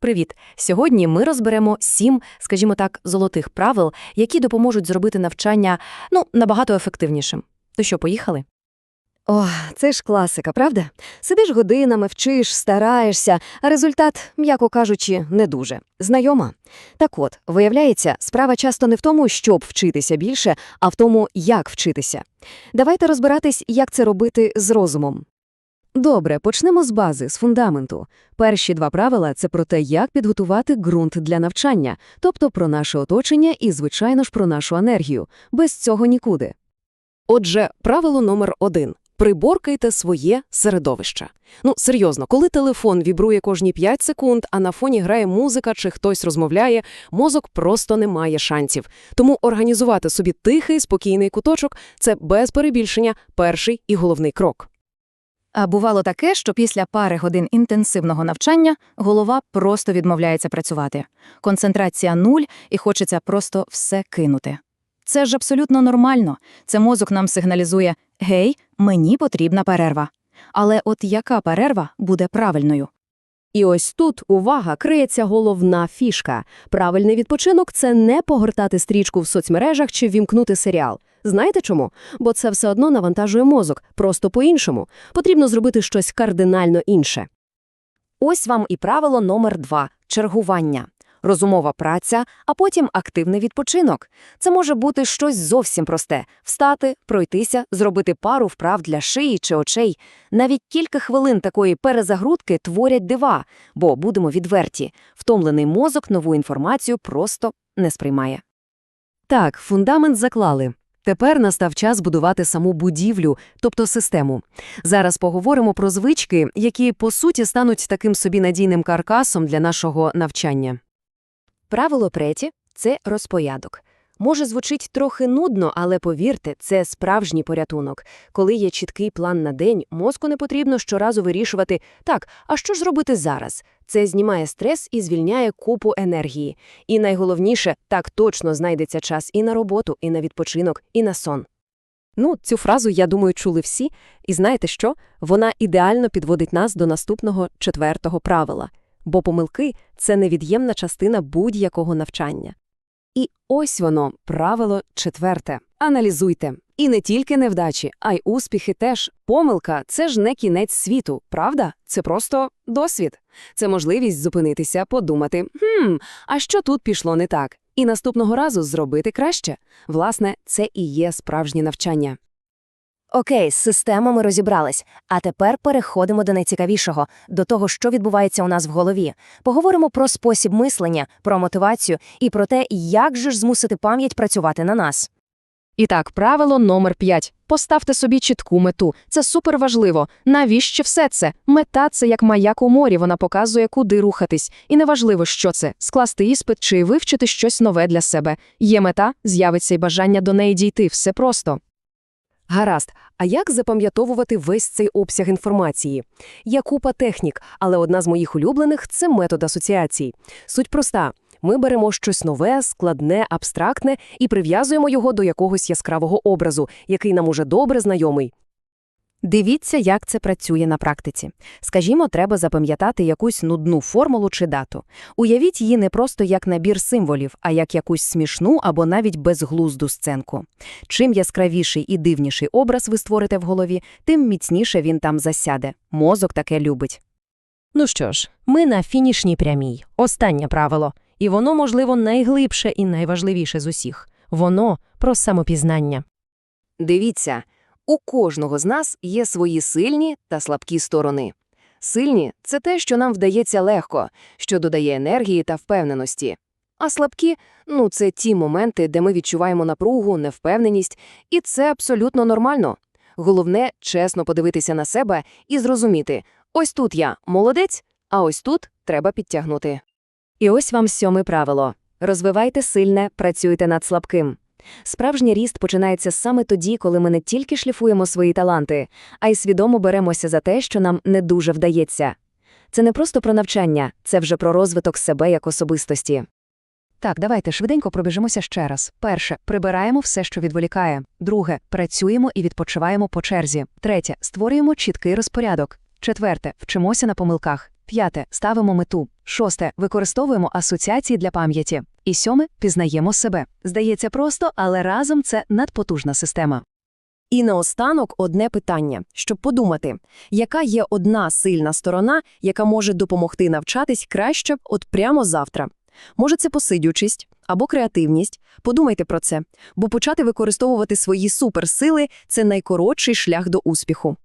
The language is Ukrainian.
Привіт! Сьогодні ми розберемо сім, скажімо так, золотих правил, які допоможуть зробити навчання ну, набагато ефективнішим. То що, поїхали? О, це ж класика, правда? Сидиш годинами, вчиш, стараєшся, а результат, м'яко кажучи, не дуже. Знайома? Так от, виявляється, справа часто не в тому, щоб вчитися більше, а в тому, як вчитися. Давайте розбиратись, як це робити з розумом. Добре, почнемо з бази, з фундаменту. Перші два правила – це про те, як підготувати ґрунт для навчання, тобто про наше оточення і, звичайно ж, про нашу енергію. Без цього нікуди. Отже, правило номер один – приборкайте своє середовище. Ну, серйозно, коли телефон вібрує кожні 5 секунд, а на фоні грає музика чи хтось розмовляє, мозок просто не має шансів. Тому організувати собі тихий, спокійний куточок – це без перебільшення перший і головний крок. А бувало таке, що після пари годин інтенсивного навчання голова просто відмовляється працювати. Концентрація нуль і хочеться просто все кинути. Це ж абсолютно нормально. Це мозок нам сигналізує «Гей, мені потрібна перерва». Але от яка перерва буде правильною? І ось тут, увага, криється головна фішка. Правильний відпочинок – це не погортати стрічку в соцмережах чи вімкнути серіал. Знаєте чому? Бо це все одно навантажує мозок, просто по-іншому. Потрібно зробити щось кардинально інше. Ось вам і правило номер два – чергування. Розумова праця, а потім активний відпочинок. Це може бути щось зовсім просте – встати, пройтися, зробити пару вправ для шиї чи очей. Навіть кілька хвилин такої перезагрудки творять дива, бо, будемо відверті, втомлений мозок нову інформацію просто не сприймає. Так, фундамент заклали. Тепер настав час будувати саму будівлю, тобто систему. Зараз поговоримо про звички, які, по суті, стануть таким собі надійним каркасом для нашого навчання. Правило третє – це розпорядок. Може, звучить трохи нудно, але повірте, це справжній порятунок. Коли є чіткий план на день, мозку не потрібно щоразу вирішувати «так, а що ж робити зараз?» Це знімає стрес і звільняє купу енергії. І найголовніше, так точно знайдеться час і на роботу, і на відпочинок, і на сон. Ну, цю фразу, я думаю, чули всі. І знаєте що? Вона ідеально підводить нас до наступного четвертого правила. Бо помилки – це невід'ємна частина будь-якого навчання. І ось воно, правило четверте. Аналізуйте. І не тільки невдачі, а й успіхи теж. Помилка – це ж не кінець світу, правда? Це просто досвід. Це можливість зупинитися, подумати, «Хм, а що тут пішло не так?» І наступного разу зробити краще. Власне, це і є справжнє навчання. Окей, з системами розібрались. А тепер переходимо до найцікавішого, до того, що відбувається у нас в голові. Поговоримо про спосіб мислення, про мотивацію і про те, як же ж змусити пам'ять працювати на нас. І так, правило номер 5. Поставте собі чітку мету. Це суперважливо. Навіщо все це? Мета – це як маяк у морі, вона показує, куди рухатись. І неважливо, що це – скласти іспит чи вивчити щось нове для себе. Є мета, з'явиться й бажання до неї дійти. Все просто. Гаразд, а як запам'ятовувати весь цей обсяг інформації? Є купа технік, але одна з моїх улюблених – це метод асоціацій. Суть проста. Ми беремо щось нове, складне, абстрактне і прив'язуємо його до якогось яскравого образу, який нам уже добре знайомий. Дивіться, як це працює на практиці. Скажімо, треба запам'ятати якусь нудну формулу чи дату. Уявіть її не просто як набір символів, а як якусь смішну або навіть безглузду сценку. Чим яскравіший і дивніший образ ви створите в голові, тим міцніше він там засяде. Мозок таке любить. Ну що ж, ми на фінішній прямій. Останнє правило. І воно, можливо, найглибше і найважливіше з усіх. Воно про самопізнання. Дивіться, у кожного з нас є свої сильні та слабкі сторони. Сильні – це те, що нам вдається легко, що додає енергії та впевненості. А слабкі – ну, це ті моменти, де ми відчуваємо напругу, невпевненість, і це абсолютно нормально. Головне – чесно подивитися на себе і зрозуміти – ось тут я молодець, а ось тут треба підтягнути. І ось вам сьоме правило. Розвивайте сильне, працюйте над слабким. Справжній ріст починається саме тоді, коли ми не тільки шліфуємо свої таланти, а й свідомо беремося за те, що нам не дуже вдається. Це не просто про навчання, це вже про розвиток себе як особистості. Так, давайте швиденько пробіжимося ще раз. Перше, прибираємо все, що відволікає. Друге, працюємо і відпочиваємо по черзі. Третє, створюємо чіткий розпорядок. Четверте, вчимося на помилках. П'яте, ставимо мету. Шосте використовуємо асоціації для пам'яті. І сьоме пізнаємо себе. Здається просто, але разом це надпотужна система. І наостанок одне питання, щоб подумати, яка є одна сильна сторона, яка може допомогти навчатись краще от прямо завтра. Може, це посидючість або креативність. Подумайте про це, бо почати використовувати свої суперсили – це найкоротший шлях до успіху.